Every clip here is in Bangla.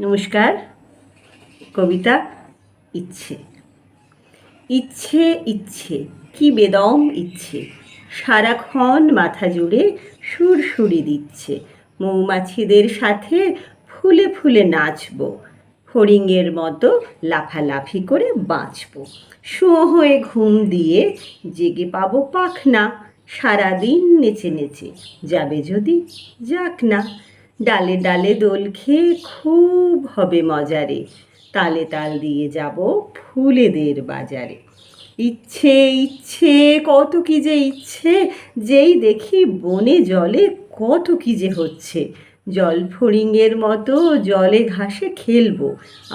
নমস্কার, কবিতা ইচ্ছে। ইচ্ছে ইচ্ছে, কি বেদম ইচ্ছে। সারাক্ষণ মাথা জুড়ে সুরসুরি দিচ্ছে। মৌমাছিদের সাথে ফুলে ফুলে নাচবো। ফড়িংয়ের মতো লাফালাফি করে বাঁচবো। শুঁয়ো হয়ে ঘুম দিয়ে জেগে পাবো পাখনা। সারাদিন নেচে নেচে যাবে যদি যাক না। ডালে ডালে দোল খেয়ে খুব হবে মজারে। তালে তাল দিয়ে যাব ফুলেদের বাজারে। ইচ্ছে ইচ্ছে, কত কি যে ইচ্ছে, যেই দেখি বনে জলে কত কি যে হচ্ছে। জল ফড়িংয়ের মতো জলে ঘাসে খেলব,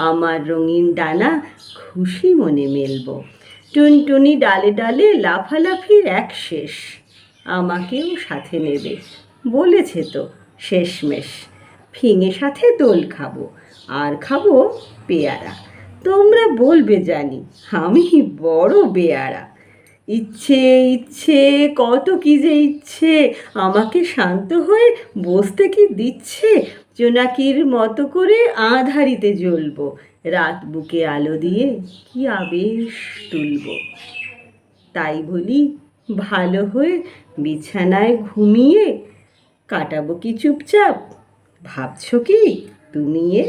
আমার রঙিন ডানা খুশি মনে মেলবো। টুনটুনি ডালে ডালে লাফালাফির এক শেষ, আমাকেও সাথে নেবে, বলেছে তো শেষমেশ। ফিঙে সাথে দোল খাব, আর খাব পেয়ারা। তোমরা বলবে জানি, আমি বড় বেয়ারা। ইচ্ছে ইচ্ছে, কত কি যে ইচ্ছে, আমাকে শান্ত হয়ে বসতে কি দিচ্ছে? জোনাকির মতো করে আধারিতে জ্বলবো, রাত বুকে আলো দিয়ে কি আবেশ তুলব। তাই বলি, ভালো হয়ে বিছানায় ঘুমিয়ে কাটাবো কি চুপচাপ? ভাবছ কি? তুমি এ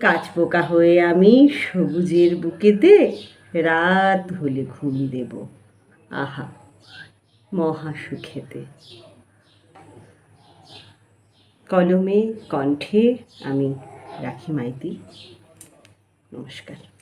কাঠপোকা হয়ে আমি সবুজের বুকেতে রাত হলে ঘুম দেব। আহা, মহা সুখেতে। কলমে কণ্ঠে আমি রাখি মাইতি। নমস্কার।